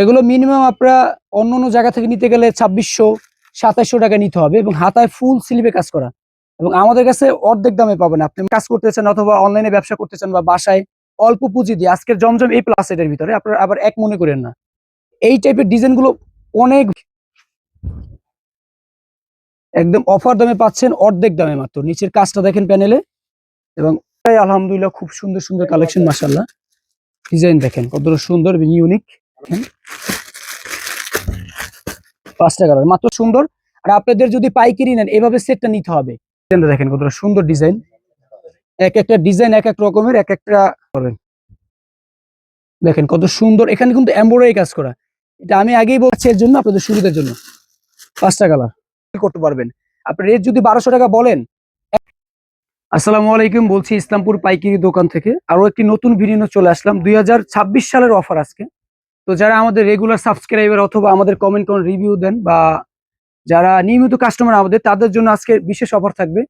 এগুলো মিনিমাম আপনারা অন্য অন্য জায়গা থেকে নিতে গেলে ছাব্বিশশো, সাতাইশশো টাকা নিতে হবে এবং হাতায় ফুল স্লিপে কাজ করা। এবং আমাদের কাছে অর্ধেক দামে পাবেন। আপনি কাজ করতে চান অথবা অনলাইনে ব্যবসা করতে চান বা বাসায় অল্প পুঁজি দিয়ে, আজকের জমজম এই প্লাস এটার ভিতরে, আপনারা আবার এক মনে করেন না। এই টাইপের ডিজাইনগুলো অনেক একদম অফার দামে পাচ্ছেন, অর্ধেক দামে মাত্র। নিচের কাজটা দেখেন প্যানেলে এবং আলহামদুলিল্লাহ খুব সুন্দর সুন্দর কালেকশন মাসাল্লাহ ডিজাইন দেখেন, কতটা সুন্দর ইউনিক পাঁচটা কালার মাত্র সুন্দর। আর আপনাদের যদি পাইকারি নেন, এভাবে সেটটা নিতে হবে। দেখেন কতটা সুন্দর ডিজাইন এক একটা ডিজাইন এক এক রকমের, এক একটা করেন দেখেন কত সুন্দর। এখানে কিন্তু এমব্রয়ডারি কাজ করা। এটা আমি আগেই বলছি এর জন্য, আপনাদের সুবিধার জন্য। পাঁচটা কালার করতে পারবেন? আপনার রেট যদি বারোশো টাকা বলেন, আসসালামু আলাইকুম, বলছি ইসলামপুর পাইকারি দোকান থেকে। আরও একটি নতুন ভিডিও চলে আসলাম। দুই হাজার ছাব্বিশ সালের অফার আজকে। তো যারা আমাদের রেগুলার সাবস্ক্রাইবার অথবা আমাদের কমেন্ট কোন রিভিউ দেন বা যারা নিয়মিত কাস্টমার আমাদের, তাদের জন্য আজকে বিশেষ অফার থাকবে।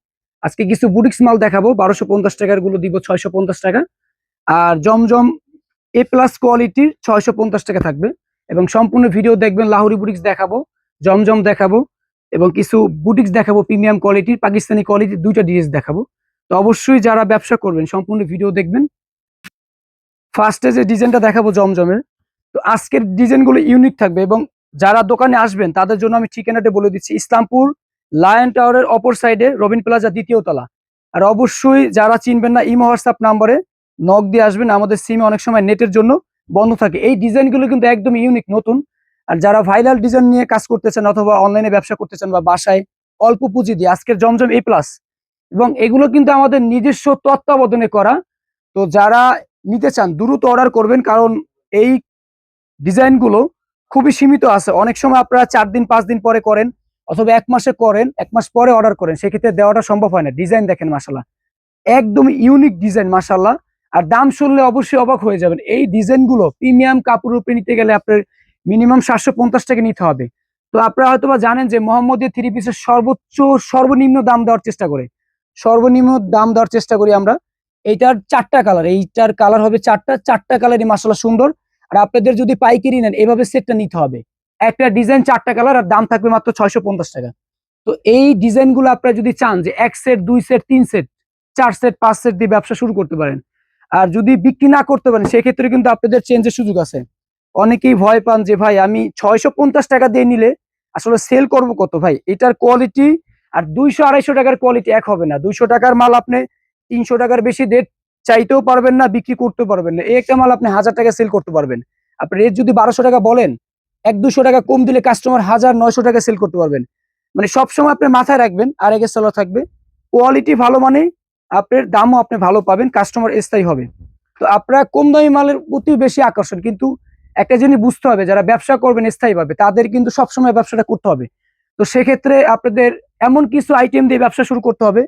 আজকে কিছু বুটিক্স মাল দেখাবো, বারোশো পঞ্চাশ টাকারগুলো দিব ছয়শো পঞ্চাশ টাকা। আর জমজম এ প্লাস কোয়ালিটির ছয়শো পঞ্চাশ টাকা থাকবে। এবং সম্পূর্ণ ভিডিও দেখবেন, লাহোরি বুটিক্স দেখাবো, জমজম দেখাবো, এবং কিছু বুটিক্স দেখাবো প্রিমিয়াম কোয়ালিটির পাকিস্তানি কোয়ালিটির দুইটা ডিরেস দেখাবো। তো অবশ্যই যারা ব্যবসা করবেন, সম্পূর্ণ ভিডিও দেখবেন। ফার্স্টে যে ডিজাইনটা দেখাবো জমজমের তো আজকের ডিজাইনগুলো ইউনিক থাকবে এবং যারা দোকানে আসবেন, তাদের জন্য আমি ঠিকানাটা বলে দিচ্ছি। ইসলামপুর লায়ন টাওয়ারের অপর সাইডে রবিন প্লাজা দ্বিতীয় তলা। আর অবশ্যই যারা চিনবেন না, ইমো হোয়াটসঅ্যাপ নাম্বারে নক দিয়ে আসবেন। আমাদের সিমে অনেক সময় নেটের জন্য বন্ধ থাকে। এই ডিজাইনগুলো কিন্তু একদম ইউনিক নতুন। আর যারা ভাইরাল ডিজাইন নিয়ে কাজ করতেছেন অথবা অনলাইনে ব্যবসা করতেছেন বা বাসায় অল্প পুঁজি দিয়ে, আজকের জমজম এ প্লাস এবং এগুলো কিন্তু আমাদের নিজস্ব তত্ত্বাবধানে করা। তো যারা নিতে চান, দ্রুত অর্ডার করবেন। কারণ এই ডিজাইনগুলো খুবই সীমিত আছে। অনেক সময় আপনারা চার দিন, পাঁচ দিন পরে করেন অথবা এক মাসে করেন, এক মাস পরে অর্ডার করেন, সেক্ষেত্রে দেওয়াটা সম্ভব হয় না। ডিজাইন দেখেন মাসাল্লাহ একদম ইউনিক ডিজাইন মাসাল্লাহ আর দাম শুনলে অবশ্যই অবাক হয়ে যাবেন। এই ডিজাইনগুলো প্রিমিয়াম কাপড় উপরে নিতে গেলে আপনার মিনিমাম সাতশো পঞ্চাশ টাকা নিতে হবে। তো আপনারা হয়তোবা জানেন যে মোহাম্মদের থ্রি পিসের সর্বোচ্চ, সর্বনিম্ন দাম দেওয়ার চেষ্টা করে। সর্বনিম্ন দাম দেওয়ার চেষ্টা করি আমরা। এইটার চারটা কালার এইটার কালার হবে চারটা। চারটা কালারই মাসাল্লাহ সুন্দর। আর আপনাদের যদি পাইকারি নেন, এভাবে সেটটা নিতে হবে। একটা ডিজাইন চারটা কালার আর দাম থাকবে মাত্র ছয়শো পঞ্চাশ টাকা। তো এই ডিজাইনগুলো আপনারা যদি চান যে এক সেট দুই সেট তিন সেট চার সেট পাঁচ সেট দিয়ে ব্যবসা শুরু করতে পারেন। আর যদি বিক্রি না করতে পারেন, সেক্ষেত্রে কিন্তু আপনাদের চেঞ্জের সুযোগ আছে। অনেকেই ভয় পান যে, ভাই, আমি ছয়শো পঞ্চাশ টাকা দিয়ে নিলে আসলে সেল করব কত? ভাই, এটার কোয়ালিটি আর দুইশো আড়াইশো টাকার কোয়ালিটি এক হবে না। দুইশো টাকার মাল আপনি তিনশো টাকার বেশি রেট চাইতেও পারবেন না, বিক্রি করতে পারবেন না। এই একটা মাল আপনি হাজার টাকা সেল করতে পারবেন। আপনি রেট যদি বারোশো টাকা বলেন, এক দুশো টাকা কম দিলে কাস্টমার হাজার নয়শো টাকা সেল করতে পারবেন। মানে সবসময় আপনি মাথায় রাখবেন, আর একে সেলো থাকবে। কোয়ালিটি ভালো মানে আপনার দামও আপনি ভালো পাবেন কাস্টমার স্থায়ী হবে। তো আপনারা কম দামি মালের প্রতি বেশি আকর্ষণ, কিন্তু একটা জিনিস বুঝতে হবে, যারা ব্যবসা করবেন স্থায়ীভাবে, তাদের কিন্তু সবসময় ব্যবসাটা করতে হবে। তো সেক্ষেত্রে আপনাদের এমন কিছু আইটেম দিয়ে ব্যবসা শুরু করতে হবে,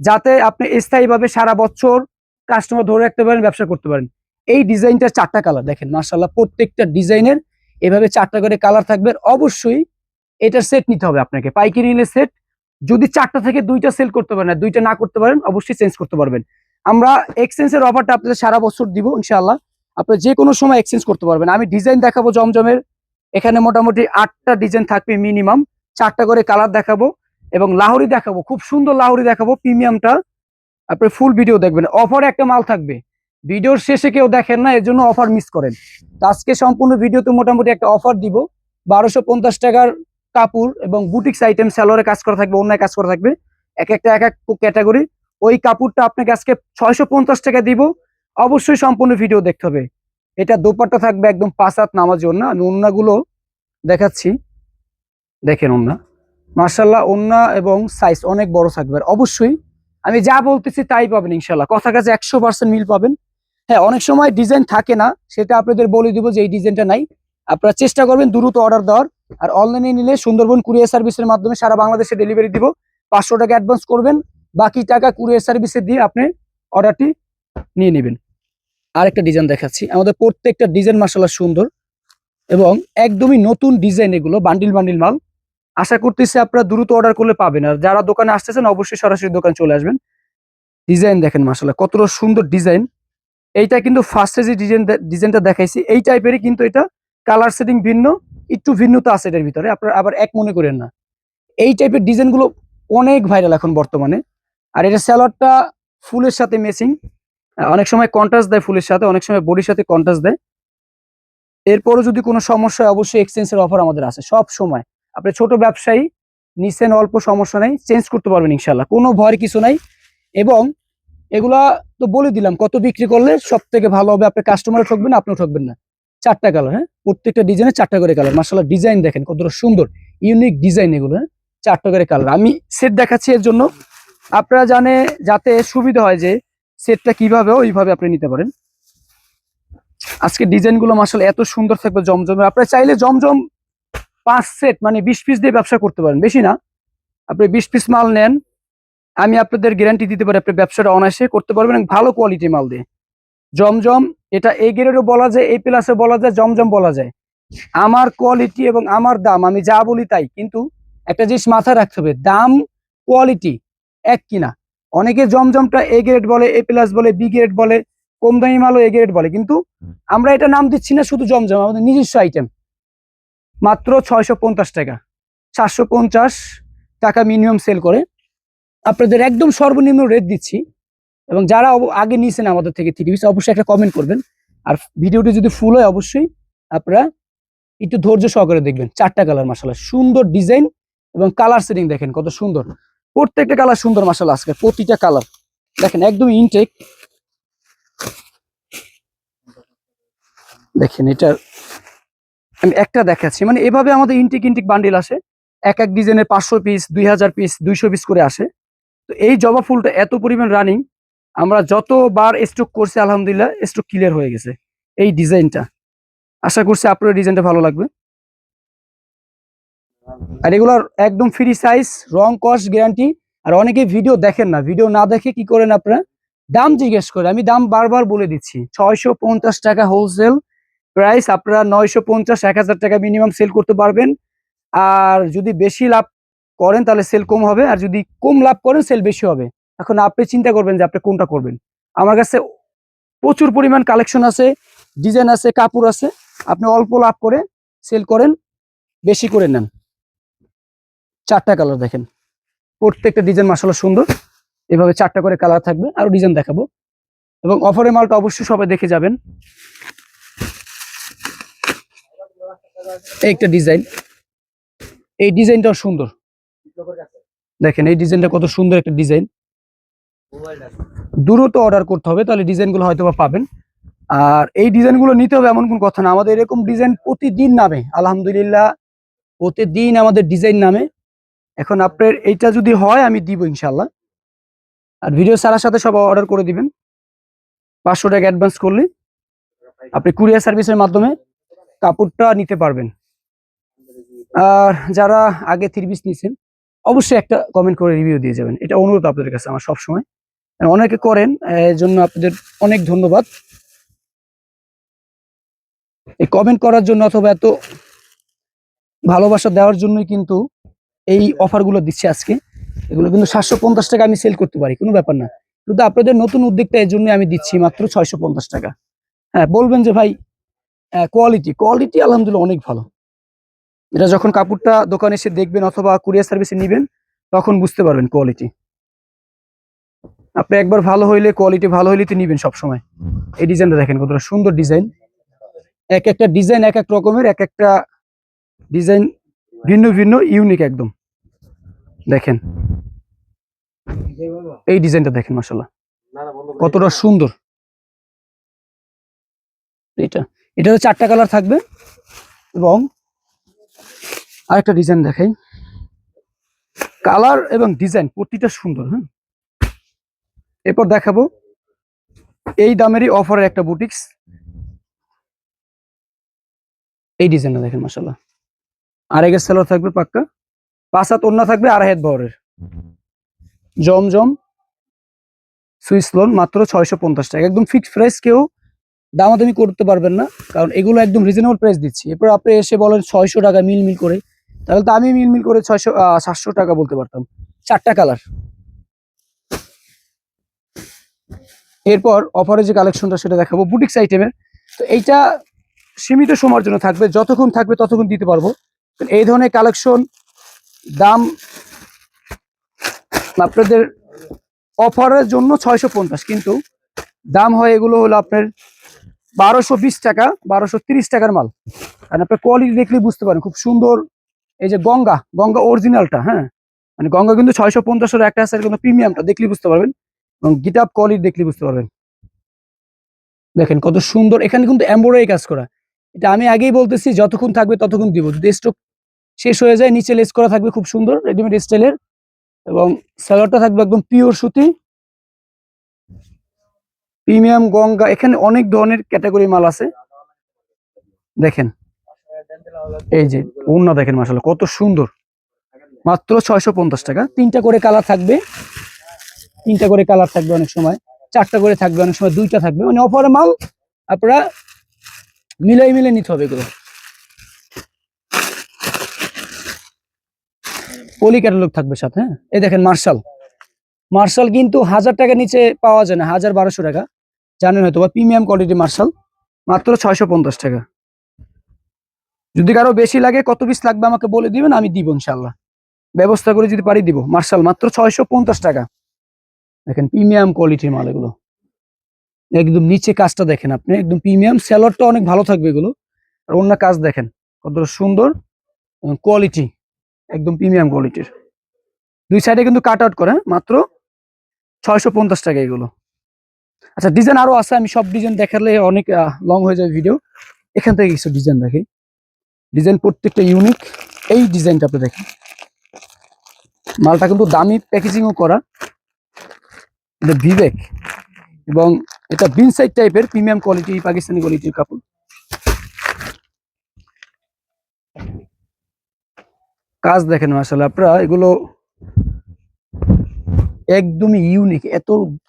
যাতে আপনি স্থায়ীভাবে সারা বছর কাস্টমার ধরে রাখতে পারেন, ব্যবসা করতে পারেন। এই ডিজাইনটা চারটা কালার দেখেন মার্শাল্লাহ প্রত্যেকটা ডিজাইনের এভাবে চারটা করে কালার থাকবে। অবশ্যই এটার সেট নিতে হবে আপনাকে। পাইকারি নিলে সেট যদি চারটা থেকে দুইটা সেল করতে পারেন আর দুইটা না করতে পারেন, অবশ্যই চেঞ্জ করতে পারবেন। আমরা এক্সচেঞ্জের অফারটা আপনাদের সারা বছর দিব, ইনশাআল্লাহ। আপনি যে কোনো সময় এক্সচেঞ্জ করতে পারবেন। আমি ডিজাইন দেখাবো জমজমের। এখানে মোটামুটি আটটা ডিজাইন থাকবে মিনিমাম চারটা করে কালার দেখাবো এবং লাহোরি দেখাবো। খুব সুন্দর লাহরি দেখাবো প্রিমিয়ামটা আপনি ফুল ভিডিও দেখবেন। অফারে একটা মাল থাকবে। ভিডিওর শেষে কেউ দেখেন না এর জন্য অফার মিস করেন। তো আজকে সম্পূর্ণ ভিডিওতে মোটামুটি একটা অফার দিব। বারোশো পঞ্চাশ টাকার কাপড় এবং বুটিক্স আইটেম স্যালোরে কাজ করা থাকবে, অন্যায় কাজ করা থাকবে। এক একটা, এক এক ক্যাটাগরি ওই কাপড়টা আপনাকে আজকে ছয়শো পঞ্চাশ টাকা দিব। অবশ্যই সম্পূর্ণ ভিডিও দেখতে হবে। এটা দোপাট্টা থাকবে একদম পাঁচ হাত নামাজ ওন্না আমি ওন্নাগুলো দেখাচ্ছি। দেখেন ওন্না মার্শাল্লাহ ওন্না এবং সাইজ অনেক বড় থাকবে। আর অবশ্যই আমি যা বলতেছি তাই পাবেন ইনশাল্লাহ কথা কাছে একশো পার্সেন্ট মিল পাবেন। হ্যাঁ অনেক সময় ডিজাইন থাকে না, সেটা আপনাদের বলে দিব যে এই ডিজাইনটা নাই। আপনারা চেষ্টা করবেন দ্রুত অর্ডার দেওয়ার। আর অনলাইনে নিলে সুন্দরবন কুরিয়ার সার্ভিসের মাধ্যমে সারা বাংলাদেশে ডেলিভারি দিব। পাঁচশো টাকা অ্যাডভান্স করবেন। বাকি টাকা কুরিয়ার সার্ভিসে দিয়ে আপনি অর্ডারটি নিয়ে নেবেন। আরেকটা ডিজাইন দেখাচ্ছি। আমাদের প্রত্যেকটা ডিজাইন মাসাল্লাহ সুন্দর এবং একদমই নতুন ডিজাইন এগুলো, বান্ডিল বান্ডিল মাল। আশা করতেছি আপনারা দ্রুত অর্ডার করলে পাবেন। আর যারা দোকানে আসতেছেন, অবশ্যই সরাসরি দোকানে চলে আসবেন। ডিজাইন দেখেন মাসাল্লাহ কতটা সুন্দর ডিজাইন এইটা কিন্তু ফার্স্টে যে ডিজাইন ডিজাইনটা দেখাইছি। এই টাইপেরই কিন্তু এটা কালার সেটিং ভিন্ন, একটু ভিন্নতা আছে এটার ভিতরে। আপনারা আবার এক মনে করেন না। এই টাইপের ডিজাইনগুলো অনেক ভাইরাল এখন বর্তমানে। আর এটা স্যালাডটা ফুলের সাথে মেসিং অনেক সময় কন্ট্রাস্ট দেয় ফুলের সাথে, অনেক সময় বডির সাথে কন্ট্রাস্ট দেয়। এরপরও যদি কোনো সমস্যা অবশ্যই এক্সচেঞ্জের অফার আমাদের আছে, সব সময়। আপনি ছোট ব্যবসায়ী নিচ্ছেন অল্প সমস্যা নেই চেঞ্জ করতে পারবেন ইনশাল্লাহ কোনো ভয়ের কিছু নাই। এবং এগুলা তো বলে দিলাম, কত বিক্রি করলে সব থেকে ভালো হবে, আপনি কাস্টমারও ঠকবেন, আপনিও ঠকবেন না। চারটা কালার হ্যাঁ? প্রত্যেকটা ডিজাইনে চারটা করে কালার মার্শাল্লাহ ডিজাইন দেখেন, কতটা সুন্দর ইউনিক ডিজাইন এগুলো হ্যাঁ? চারটা করে কালার আমি সেট দেখাচ্ছি এর জন্য। আপনারা জানে, যাতে সুবিধা হয় যে সেটটা কীভাবে ওইভাবে আপনি নিতে পারেন। আজকে ডিজাইনগুলো মাসাল এত সুন্দর থাকবে, জমজমে। আপনারা চাইলে জমজম পাঁচ সেট মানে বিশ পিস দিয়ে ব্যবসা করতে পারেন। বেশি না। আপনি বিশ পিস মাল নেন আমি আপনাদের গ্যারান্টি দিতে পারি আপনি ব্যবসাটা অনায়াসে করতে পারবেন ভালো কোয়ালিটি মাল দিয়ে। জমজম এটা এই গ্রেডও বলা যায় এই প্লাসে বলা যায় জমজম বলা যায়। আমার কোয়ালিটি এবং আমার দাম আমি যা বলি তাই কিন্তু একটা জিনিস মাথায় রাখতে হবে দাম কোয়ালিটি এক কিনা অনেকে জমজমটা এ গ্রেড বলে এ প্লাস বলে বি গ্রেড বলে কম দামি মালও এ গ্রেড বলে কিন্তু আমরা এটা নাম দিচ্ছি না শুধু জমজম আমাদের নিজস্ব আইটেম মাত্র ছয়শো পঞ্চাশ টাকা। চারশো পঞ্চাশ টাকা মিনিমাম সেল করে। আপনাদের একদম সর্বনিম্ন রেট দিচ্ছি। এবং যারা আগে নিয়েছেন আমাদের থেকে থ্রি পিস অবশ্যই একটা কমেন্ট করবেন। আর ভিডিওটি যদি ফুল হয়, অবশ্যই আপনারা একটু ধৈর্য সহকারে দেখবেন। চারটা কালার মাসালা সুন্দর ডিজাইন এবং কালার সেটিং দেখেন কত সুন্দর। প্রত্যেকটা কালার সুন্দর মাসালা আজকে প্রতিটা কালার দেখেন, একদম ইনটেক দেখেন এটার আমি একটা দেখাচ্ছি মানে এভাবে আমাদের ইনটেক ইনটেক বান্ডিল আসে। এক এক ডিজাইনের পাঁচশো পিস দুই হাজার পিস দুইশো পিস করে আসে। তো এই জবা ফুলটা এত পরিমাণ রানিং আমরা যতবার স্টক করছি, আলহামদুলিল্লাহ স্টক ক্লিয়ার হয়ে গেছে এই ডিজাইনটা আশা করছি আপনার ডিজাইনটা ভালো লাগবে। আর এগুলার একদম ফ্রি সাইজ রং কস্ট গ্যারান্টি আর অনেকে ভিডিও দেখেন না। ভিডিও না দেখে কি করেন আপনারা? দাম জিজ্ঞেস করে। আমি দাম বারবার বলে দিচ্ছি, ছয়শো পঞ্চাশ টাকা হোলসেল প্রাইস আপনারা নয়শো পঞ্চাশ, এক হাজার টাকা মিনিমাম সেল করতে পারবেন। আর যদি বেশি লাভ করেন তাহলে সেল কম হবে। আর যদি কম লাভ করেন সেল বেশি হবে। এখন আপনি চিন্তা করবেন যে আপনি কোনটা করবেন। আমার কাছে প্রচুর পরিমাণ কালেকশন আছে ডিজাইন আছে, কাপড় আছে। আপনি অল্প লাভ করে সেল করেন, বেশি করে নেন। চারটা কালার দেখেন। প্রত্যেকটা ডিজাইন মাসালা সুন্দর। এভাবে চারটা করে কালার থাকবে। আরও ডিজাইন দেখাবো। এবং অফারের মালটা অবশ্যই সবাই দেখে যাবেন। একটা ডিজাইন। এই ডিজাইনটাও সুন্দর। দেখেন, এই ডিজাইনটা কত সুন্দর একটা ডিজাইন। দ্রুত অর্ডার করতে হবে, তাহলে ডিজাইনগুলো হয়তো বা পাবেন। আর এই ডিজাইনগুলো নিতে হবে এমন কোন কথা না। আমাদের এরকম ডিজাইন প্রতিদিন নামে, আলহামদুলিল্লাহ। প্রতিদিন আমাদের ডিজাইন নামে। এখন আপনার এইটা যদি হয়, আমি দিব ইনশাল্লাহ আর ভিডিও ছাড়ার সাথে সব অর্ডার করে দিবেন। পাঁচশো টাকা অ্যাডভান্স করলে। আপনি কুরিয়ার সার্ভিসের মাধ্যমে কাপড়টা নিতে পারবেন। আর যারা আগে থ্রি পিস নিয়েছেন অবশ্যই একটা কমেন্ট করে রিভিউ দিয়ে যাবেন। এটা অনুরোধ আপনাদের কাছে আমার সবসময়। অনেকে করেন এর জন্য আপনাদের অনেক ধন্যবাদ। এই কমেন্ট করার জন্য অথবা এত ভালোবাসা দেওয়ার জন্যই কিন্তু এই অফারগুলো দিচ্ছে আজকে। এগুলো কিন্তু সাতশো পঞ্চাশ টাকা আমি সেল করতে পারি, কোনো ব্যাপার না। কিন্তু আপনাদের নতুন উদ্যোগটা এর জন্য আমি দিচ্ছি মাত্র ছয়শো পঞ্চাশ টাকা। হ্যাঁ বলবেন যে ভাই কোয়ালিটি কোয়ালিটি আলহামদুলিল্লাহ অনেক ভালো। এটা যখন কাপড়টা দোকানে এসে দেখবেন অথবা কুরিয়ার সার্ভিসে নেবেন, তখন বুঝতে পারবেন কোয়ালিটি আপনি একবার ভালো হইলে কোয়ালিটি ভালো হইলে তো নিবেন সবসময়। এই ডিজাইনটা দেখেন কতটা সুন্দর ডিজাইন। এক একটা ডিজাইন এক এক রকমের, এক একটা ডিজাইন ভিন্ন ভিন্ন ইউনিক একদম। দেখেন। এই ডিজাইনটা দেখেন মাসাল্লাহ কতটা সুন্দর। এটা এটা চারটা কালার থাকবে। এবং আরেকটা ডিজাইন দেখাই। কালার এবং ডিজাইন প্রতিটা সুন্দর হ্যাঁ? এরপর দেখাবো। এই দামেরই অফারের একটা বুটিক্স এই ডিজাইনটা দেখেন মাসাল্লাহ আরেকের সেলার থাকবে পাক্কা। পাঁচ হাত অন্য থাকবে আড়াই হাত বহরের। জমজম সুইস লোন মাত্র ছয়শো পঞ্চাশ টাকা। একদম ফিক্সড প্রাইস কেউ দামাদামি করতে পারবেন না, কারণ এগুলো একদম রিজনেবল প্রাইস দিচ্ছি। এরপর আপনি এসে বলেন ছয়শো টাকা মিল মিল করে, তাহলে তো আমি মিল মিল করে ছয়শো সাতশো টাকা বলতে পারতাম। চারটা কালার এরপর অফারে যে কালেকশনটা সেটা দেখাবো বুটিক্স আইটেমের তো এইটা সীমিত সময়ের জন্য থাকবে, যতক্ষণ থাকবে ততক্ষণ দিতে পারব। এই ধরনের কালেকশন দাম আপনাদের অফারের জন্য ছয়শো পঞ্চাশ, কিন্তু দাম হয় এগুলো হলো আপনার বারোশো বিশ টাকা, বারোশো তিরিশ টাকার মাল। আর আপনার কোয়ালিটি দেখলে বুঝতে পারেন, খুব সুন্দর এই যে গঙ্গা গঙ্গা অরিজিনালটা হ্যাঁ? মানে গঙ্গা কিন্তু ছয়শো পঞ্চাশের একটা আছে কিন্তু প্রিমিয়ামটা দেখলে বুঝতে পারবেন। এবং গিটাপ কোয়ালিটি দেখলে বুঝতে পারবেন। দেখেন কত সুন্দর, এখানে কিন্তু এম্বোরারি কাজ করা। এটা আমি আগেই বলতেছি, যতক্ষণ থাকবে ততক্ষণ দিব। যদি স্টক শেষ হয়ে যায়, নিচে লেস করা থাকবে, খুব সুন্দর রেডিমেড স্টাইলের এবং স্যালাডটা থাকবে একদম পিওর সুতি। প্রিমিয়াম গঙ্গা, এখানে অনেক ধরনের ক্যাটাগরি মাল আছে। দেখেন, এই যে ওন্না দেখেন মাসাল্লাহ কত সুন্দর। মাত্র ছয়শো পঞ্চাশ টাকা। তিনটা করে কালার থাকবে। তিনটা করে কালার থাকবে অনেক সময়। চারটা করে থাকবে অনেক সময়, দুইটা থাকবে। মানে অফারে মাল আপনারা মিলাই মিলে নিতে হবে এগুলো। পলি ক্যাটালগ থাকবে সাথে হ্যাঁ? এই দেখেন মার্শাল মার্শাল কিন্তু হাজার টাকা নিচে পাওয়া যায় না, হাজার বারোশো টাকা। জানেন হয়তো বা প্রিমিয়াম কোয়ালিটি মার্শাল মাত্র ছয়শো পঞ্চাশ টাকা। যদি কারও বেশি লাগে, কত পিস লাগবে আমাকে বলে দিবেন, আমি দিব ইনশাল্লাহ ব্যবস্থা করে যদি পারি দিব। মার্শাল মাত্র ছয়শো পঞ্চাশ টাকা। দেখেন প্রিমিয়াম কোয়ালিটির মাল এগুলো। একদম নিচে কাজটা দেখেন আপনি, একদম প্রিমিয়াম স্যালোয়ারটা অনেক ভালো থাকবে এগুলো। আর অন্য কাজ দেখেন, কতটা সুন্দর কোয়ালিটি একদম প্রিমিয়াম কোয়ালিটির দুই সাইডে কিন্তু কাট আউট করে হ্যাঁ? মাত্র ছয়শো পঞ্চাশ টাকা এগুলো। আচ্ছা ডিজাইন আরও আছে, আমি সব ডিজাইন দেখালে অনেক লং হয়ে যাবে ভিডিও এখান থেকে কিছু ডিজাইন দেখি। ডিজাইন প্রত্যেকটা ইউনিক এই ডিজাইনটা আপনি দেখেন। মালটা কিন্তু দামি প্যাকেজিংও করা। বিবেক এবং এটা বিন সাইড টাইপের প্রিমিয়াম কোয়ালিটি পাকিস্তানি কোয়ালিটির কাপড়। কাজ দেখেন আসলে আপনারা এগুলো একদমই ইউনিক এত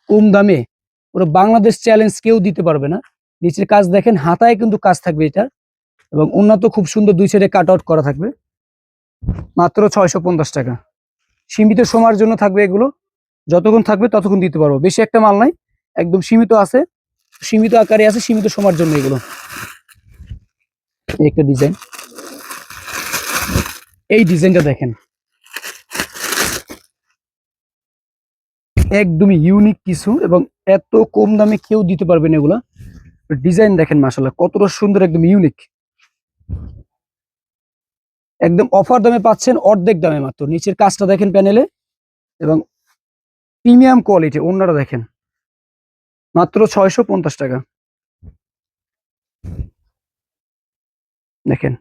কম দামে পুরো বাংলাদেশ চ্যালেঞ্জ কেউ দিতে পারবে না। নিচের কাজ দেখেন, হাতায় কিন্তু কাজ থাকবে এটা। এবং উন্নত খুব সুন্দর দুই সাইডে কাট আউট করা থাকবে। মাত্র ছয়শো পঞ্চাশ টাকা। সীমিত সময়ের জন্য থাকবে এগুলো। যতক্ষণ থাকবে ততক্ষণ দিতে পারব। বেশি একটা মাল নাই। একদম সীমিত আছে। সীমিত আকারে আছে, সীমিত সময়ের জন্য এগুলো। একটা ডিজাইন এই ডিজাইনটা দেখেন। একদমই ইউনিক কিছু এবং এত কম দামে কেউ দিতে পারবেন এগুলা। ডিজাইন দেখেন মাসাল্লাহ কতটা সুন্দর, একদম ইউনিক একদম অফার দামে পাচ্ছেন, অর্ধেক দামে মাত্র। নিচের কাজটা দেখেন প্যানেলে এবং প্রিমিয়াম কোয়ালিটি অন্যরা দেখেন। মাত্র ছয়শো পঞ্চাশ টাকা। দেখেন,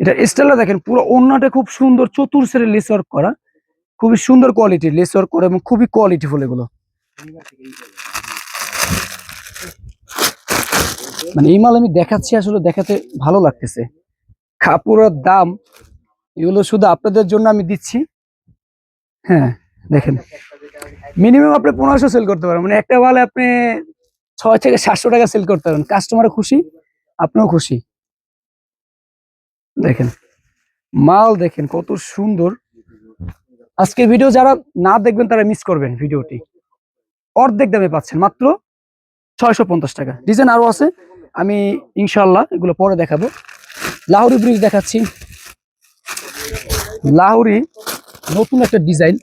এটা স্টাইলটা দেখেন, পুরো ওন্নাটা খুব সুন্দর চতুর্সের লেস ওয়ার্ক করা। খুবই সুন্দর কোয়ালিটির লেস ওয়ার্ক করা এবং খুবই কোয়ালিটিফুল এগুলো। মানে এই মাল আমি দেখাচ্ছি, আসলে দেখাতে ভালো লাগতেছে। কাপড়ের দাম, এগুলো শুধু আপনাদের জন্য আমি দিচ্ছি। হ্যাঁ দেখেন। মিনিমাম আপনি পনেরোশো সেল করতে পারেন। মানে একটা মালে আপনি ছয় থেকে সাতশো টাকা সেল করতে পারেন। কাস্টমারও খুশি, আপনিও খুশি। দেখেন। মাল দেখেন কত সুন্দর। আজকে ভিডিও যারা না দেখবেন, তারা মিস করবেন ভিডিওটি অর্ধেক দামে পাচ্ছেন, মাত্র ছয়শো পঞ্চাশ টাকা। ডিজাইন আরও আছে, আমি ইনশাল্লাহ এগুলো পরে দেখাবো। লাহোরি ব্রিজ দেখাচ্ছি। লাহোরি নতুন একটা ডিজাইন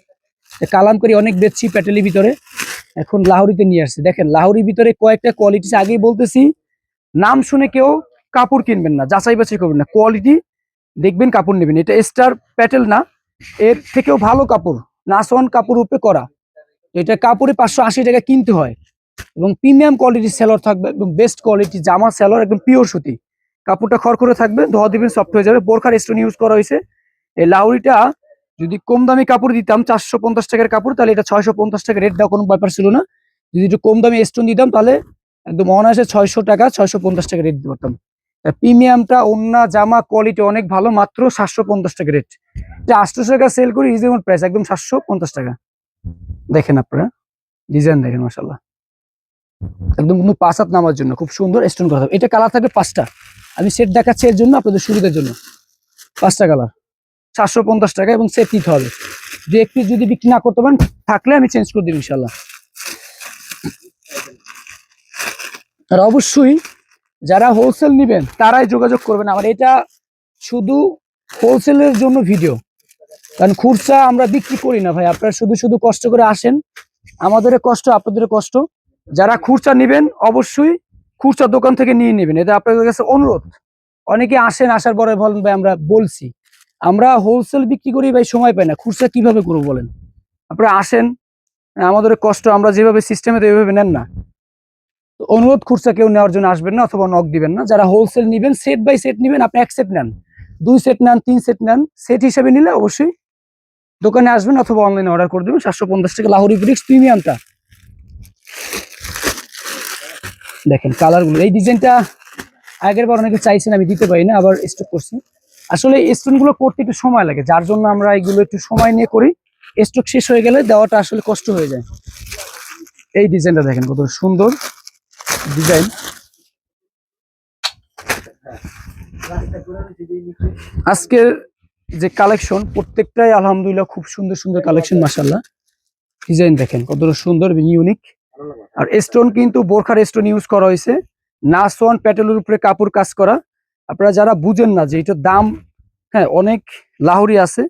কালামকারি অনেক বেচছি প্যাটেলের ভিতরে। এখন লাহোরিতে নিয়ে আসছি। দেখেন, লাহোরির ভিতরে কয়েকটা কোয়ালিটি আগেই বলতেছি, নাম শুনে কেউ কাপড় কিনবেন না যাচাই বাছাই করবেন না। কোয়ালিটি দেখবেন, কাপড় নেবেন। এটা স্টার প্যাটেল না। এর থেকেও ভালো কাপড়, নাসওয়ান কাপড় উপরে করা। এটা কাপড়ে পাঁচশো আশি টাকা কিনতে হয়। এবং প্রিমিয়াম কোয়ালিটির সেলর থাকবে একদম বেস্ট কোয়ালিটি জামা সেলর একদম পিওর সুতি। কাপড়টা খড়খড়ে থাকবে, ধোয়া দিবেন সফট হয়ে যাবে। বোরখার স্টোন ইউজ করা হয়েছে। এই লাউরিটা যদি কম দামি কাপড় দিতাম, চারশো পঞ্চাশ টাকার কাপড়, তাহলে এটা ছয়শো পঞ্চাশ টাকা রেট দেওয়া কোনো ব্যাপার ছিল না। যদি একটু কম দামি স্টোন দিতাম, তাহলে একদম অনায়াসে ছয়শো টাকা, ছয়শো পঞ্চাশ টাকা রেট দিতে পারতাম। প্রিমিয়ামটা অন্য জামা কোয়ালিটি অনেক ভালো, মাত্র সাতশো পঞ্চাশ টাকা রেট যে আটশোশো টাকা সেল করি রিজনেবল প্রাইস একদম সাতশো পঞ্চাশ টাকা। দেখেন আপনারা ডিজাইন দেখেন মাসাল্লাহ একদম কিন্তু পাঁচ হাত নামার জন্য, খুব সুন্দর স্টোন করা এটা কালার থাকবে পাঁচটা। আমি সেট দেখাচ্ছি এর জন্য, আপনাদের সুবিধার জন্য। পাঁচটা কালার সাতশো পঞ্চাশ টাকা এবং সেট নিতে হবে। দু এক পিস যদি বিক্রি না করতে পারেন, থাকলে আমি চেঞ্জ করে দেবো ইনশাল্লাহ আর অবশ্যই যারা হোলসেল নেবেন, তারাই যোগাযোগ করবেন আমার। এটা শুধু হোলসেলের জন্য ভিডিও কারণ খুচরা আমরা বিক্রি করি না ভাই। আপনারা শুধু শুধু কষ্ট করে আসেন। আমাদের কষ্ট, আপনাদের কষ্ট। যারা খুচরা নেবেন, অবশ্যই খুচরা দোকান থেকে নিয়ে নেবেন। এটা আপনাদের কাছে অনুরোধ। অনেকে আসেন, আসার পরে বলেন, ভাই, আমরা বলছি। আমরা হোলসেল বিক্রি করি ভাই, সময় পাই না। খুচরা কীভাবে করব বলেন? আপনারা আসেন, আমাদের কষ্ট, আমরা যেভাবে সিস্টেমে তো এভাবে নেন না। অনুরোধ খুচরা কেউ নেওয়ার জন্য আসবেন না অথবা নক দিবেন না। যারা হোলসেল নেবেন সেট বাই সেট নেবেন, আপনি এক সেট নেন। দুই সেট নেন, তিন সেট নেন সেট হিসেবে নিলে অবশ্যই দোকানে আসবেন অথবা অনলাইনে অর্ডার করে দেবেন। সাতশো পঞ্চাশ টাকা লাহোরি ব্রিক্স প্রিমিয়ামটা দেখেন কালারগুলো এই ডিজাইনটা আগের বার অনেকে চাইছেন, আমি দিতে পারি না, আবার স্টক করছি। আসলে স্টোনগুলো করতে একটু সময় লাগে। যার জন্য আমরা এগুলো একটু সময় নিয়ে করি। স্টক শেষ হয়ে গেলে দেওয়াটা আসলে কষ্ট হয়ে যায়। এই ডিজাইনটা দেখেন কত সুন্দর। ডিজাইন আজকের যে কালেকশন, প্রত্যেকটাই আলহামদুলিল্লাহ খুব সুন্দর সুন্দর কালেকশন মাসাল্লাহ ডিজাইন দেখেন, কতটা সুন্দর, ইউনিক। আর স্টোন কিন্তু বোরখার স্টোন ইউজ করা হয়েছে। নাসওয়ান প্যাটেলের উপরে কাপড় কাজ করা। আপনারা যারা বুঝেন না যে এটার দাম হ্যাঁ অনেক লাহোরি আছে।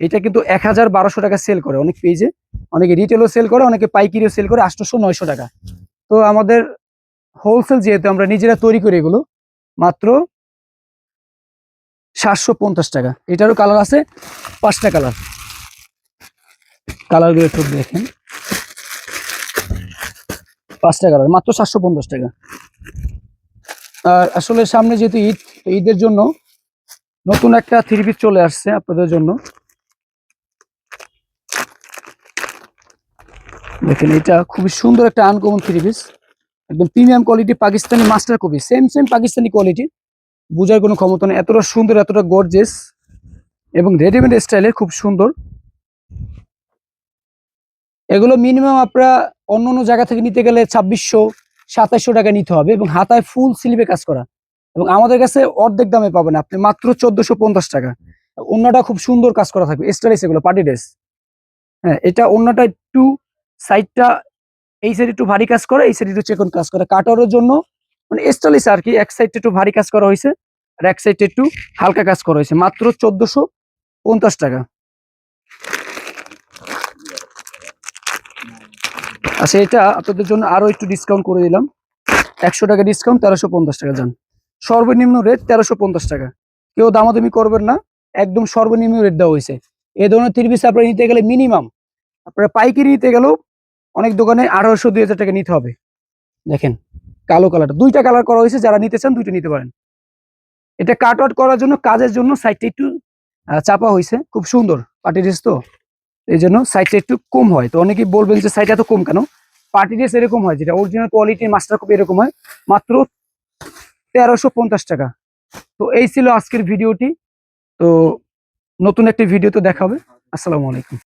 এটা কিন্তু এক হাজার বারোশো টাকা সেল করে অনেক পেজে। অনেকে রিটেলও সেল করে, অনেকে পাইকারিও সেল করে আটশোশো নয়শো টাকা। তো আমাদের হোলসেল যেহেতু আমরা নিজেরা তৈরি করি এগুলো, মাত্র সাতশো পঞ্চাশ টাকা। এটারও কালার আছে, পাঁচটা কালার কালারগুলো একটু দেখেন। পাঁচটা কালার মাত্র সাতশো পঞ্চাশ টাকা। আর আসলে সামনে যেহেতু ঈদ ঈদের জন্য নতুন একটা থ্রি পিস চলে আসছে আপনাদের জন্য। দেখেন, এটা খুবই সুন্দর একটা আনকমন থ্রি পিস একদম premium quality Pakistani master copy same same Pakistani quality বোঝার কোনো ক্ষমতা নেই। এতটা সুন্দর, এতটা গর্জেস এবং রেডিমেড স্টাইলের খুব সুন্দর। এগুলো মিনিমাম আপনারা অন্য অন্য জায়গা থেকে নিতে গেলে ছাব্বিশশো, সাতাইশশো টাকা নিতে হবে এবং হাতায় ফুল স্লিপে কাজ করা। এবং আমাদের কাছে অর্ধেক দামে পাবেন আপনি, মাত্র চোদ্দশো পঞ্চাশ টাকা। অন্যটা খুব সুন্দর কাজ করা থাকবে, স্টাইলিশ এগুলো, পার্টি ড্রেস। হ্যাঁ এটা অন্যটা একটু সাইডটা এই সাইড একটু ভারী কাজ করে, এই সাইড একটু চেকন কাজ করে। কাটারের জন্য মানে স্টাইলিশ আর কি, এক সাইডটা একটু ভারী কাজ করা হয়েছে আর এক সাইডটা একটু হালকা কাজ করা হয়েছে। মাত্র চোদ্দশো পঞ্চাশ টাকা। আচ্ছা এটা আপনাদের জন্য আরও একটু ডিসকাউন্ট করে দিলাম। একশো টাকা ডিসকাউন্ট তেরোশো পঞ্চাশ টাকা যান। সর্বনিম্ন রেট তেরোশো পঞ্চাশ টাকা। কেউ দামাদামি করবেন না, একদম সর্বনিম্ন রেট দেওয়া হয়েছে। এ ধরনের থ্রি পিস আপনারা নিতে গেলে মিনিমাম আপনারা পাইকারি নিতে গেলেও অনেক দোকানে আঠারোশো দুই হাজার টাকা নিতে হবে। দেখেন, কালো কালারটা দুইটা কালার করা হয়েছে, যারা নিতে চান দুইটা নিতে পারেন। এটা কাট আউট করার জন্য কাজের জন্য সাইডটা একটু চাপা হয়েছে। খুব সুন্দর পার্টি ড্রেস তো। এই জন্য সাইজটা একটু কম হয়। তো অনেকেই বলবেন যে সাইজ এত কম কেন? পার্টি ড্রেস এরকম হয়, যেটা অরিজিনাল কোয়ালিটির মাস্টার কপি এরকম হয়, মাত্র তেরোশো পঞ্চাশ টাকা। তো এই ছিল আজকের ভিডিওটি তো নতুন একটি ভিডিওতে দেখা হবে। আসসালামু আলাইকুম।